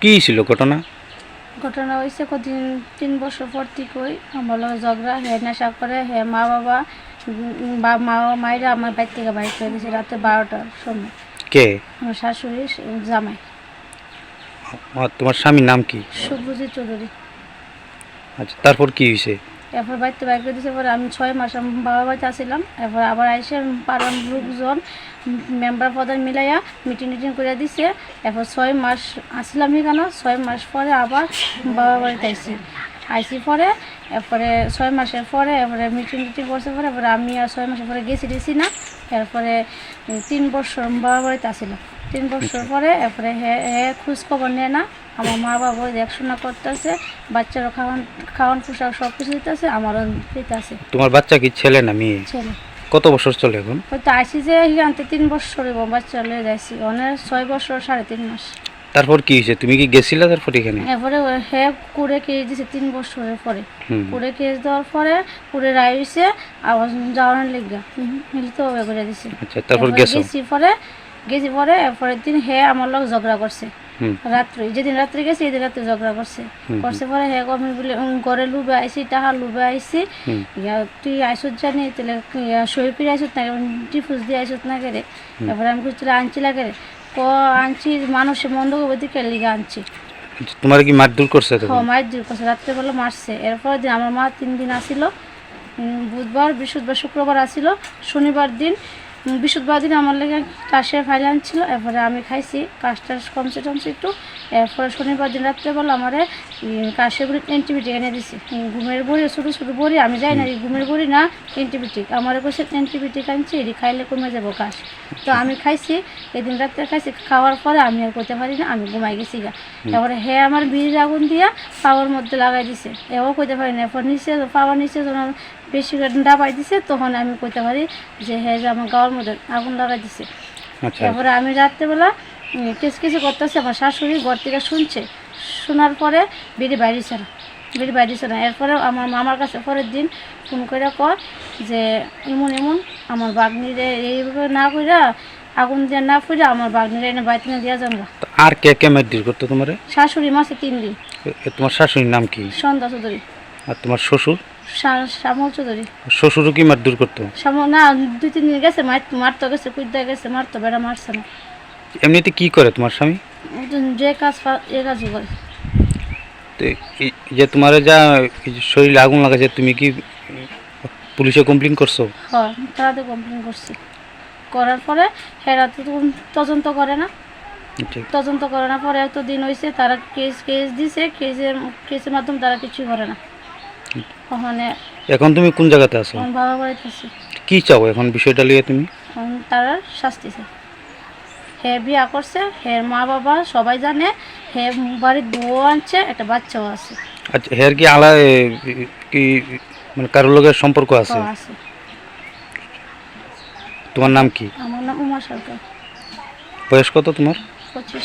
কি ছিল ঘটনা? ঘটনা হয়েছে কদিন তিন বছর পর থেকেই আমার লগে ঝগড়া হে নেশা করে হে মা বাবা মা বা মা মায়েরা আমার বাড়ি থেকে বাইর করে দিয়েছে রাতে বারোটার সময়। কে? আমার শাশুড়ি জামাই। তোমার স্বামীর নাম কি? শুভজিৎ চৌধুরী। আচ্ছা তারপর কি হয়েছে এরপর বাড়িতে বাইর করে দিয়েছে পরে আমি ছয় মাস আমি বাবা বাড়িতে আসছিলাম এরপর আবার আইসে পাড়ার লোকজন মেম্বার প্রধান মিলাইয়া মিটিং টিটিং করে দিছে। এরপর ছয় মাস আসলাম এখানে, ছয় মাস পরে আবার বাবা বাড়িতে আইসি আইসি পরে, এরপরে ছয় মাসের পরে, এরপরে মিটিং টিটিং করছে পরে, এরপরে আমি আর ছয় মাসের পরে গেছি দিছি না। এরপরে তিন বছর বাবা বাড়িতে আসছিলাম তিন বছর পরে, এরপরে হে হে খোঁজ খবর নেয় না। আমার মা বাবা দেখাশোনা করতেছে বাচ্চারও খাওয়ান খাওয়ান পোশাক সব কিছু দিতেছে আমারও দিতেছে। তোমার বাচ্চা কি ছেলে না মেয়ে? ছেলে। কত বছর চলে এখন? হয়তো আসি যে হিগান্তে তিন বছর হইব বাচ্চা লয়ে যাইছি। অনেক ছয় বছর সাড়ে তিন মাস। তারপর কি হয়েছে? তুমি কি গেছিলা তারপর এখানে? এরপরে হে কুড়ে কেস দিছে তিন বছরের পরে। কুড়ে কেস দেওয়ার পরে কুড়ে রায় হয়েছে আবার যাওয়ার লেগা। মিলিত ওয়ে করে দিছে। আচ্ছা তারপর গেছি পরে গেছি পরে এরপরের দিন হে আমার লোক ঝগড়া করছে। রাত্রে যেদিন রাত্রে গেছে এদিন রাত্রে ঝগড়া করছে। করছে পরে হে আমি বলে ঘরে লুবে আইসি টাহা লুবে আইসি তুই আইসত জানি তাহলে সই ফিরে আইসত না টিফুস দিয়ে আইসত না করে? এবারে আমি কিছু আনছি লাগে রে ক আনছি মানুষের মন্দ করবে দিকে লিগা আনছি। তোমার কি মারধর করছে তো হ মায়ের দূর করছে রাত্রেবেলা মারছে। এরপর দিন আমার মা তিন দিন আসিল। বুধবার বৃহস্পতিবার শুক্রবার আসিল। শনিবার দিন বৃহস্পতিবার দিন আমার লেগে কাশের ফাইল আনছিল এরপরে আমি খাইছি কাশটা কমছে টমছে একটু এরপরে শনিবার দিন রাত্রেবেলা আমার কাশের অ্যান্টিবায়োটিক এনে দিছি। ঘুমের বড়ি ছোটো ছোটো বড়ি আমি যাই না ঘুমের বড়ি না অ্যান্টিবায়োটিক আমার কাছে অ্যান্টিবায়োটিক আনছি এটি খাইলে কমে যাব কাশ। তো আমি খাইছি এদিন রাত্রে খাইছি খাওয়ার পরে আমি আর করতে পারি না আমি ঘুমাই গেছি গা। তারপরে হে আমার বিড়ির আগুন দিয়া পাওয়ার মধ্যে লাগাই দিছে। এও করতে পারি না এরপর নিচে পাওয়ার নিচে বেশি করে ডাবাই দিছে তখন আমি কইতে পারি যে হে যে আমার গাওয়ার মধ্যে আগুন লাগাই দিছে। আচ্ছা। তারপরে আমি রাত্রেবেলা কিছু কিছু করতেছে আমার শাশুড়ি ঘর থেকে শুনছে। শোনার পরে বিড়ি বাইরেছে না বিড়ি বাইরেছে না। এরপরে আমার মামার কাছে পরের দিন ফোন করে কয় যে এমন এমন আমার বাগনিরে এইভাবে না কইরা আগুন দিয়ে না ফুরে আমার বাগনিরে এনে বাড়িতে না দিয়া যাঙ্গা আর কে কে মারধর করতো তোমারে? শাশুড়ি মাসে তিন দিন। তোমার শাশুড়ির নাম কি? সন্ধ্যা চৌধুরী। আর তোমার শ্বশুর? শ্যামল চৌধুরী শ্বশুরও কি মারধর করতো? শ্যামল না দুই তিন দিন গেছে মার মারতে গেছে কুইদা গেছে মারতো বেড়া মারছে না। এমনিতে কি করে তোমার স্বামী? যে কাজ এ কাজই করে। যে তোমার যা শরীরে আগুন লাগাছে তুমি কি পুলিশে কমপ্লেন করছ? হয় তারা কমপ্লেন করছি। করার পরে হেরা তো তদন্ত করে না। ঠিক তদন্ত করে না পরে এত দিন হয়েছে তারা কেস কেস দিছে কেসের কেসের মাধ্যমে তারা কিছুই করে না। ওখানে এখন তুমি কোন জায়গাতে আছো? আমার বাবা বাড়িতে আছে। কি চাও এখন বিষয়টা লিয়ে তুমি? তারা শাস্তি হে বিয়া করছে হের মা বাবা সবাই জানে হে বাড়ির বউ আনছে একটা বাচ্চাও আছে। আচ্ছা হের কি আলা কি মানে কারোর লোকের সম্পর্ক আছে? আছে। তোমার নাম কি? আমার নাম উমা সরকার। বয়স কত তোমার? পঁচিশ।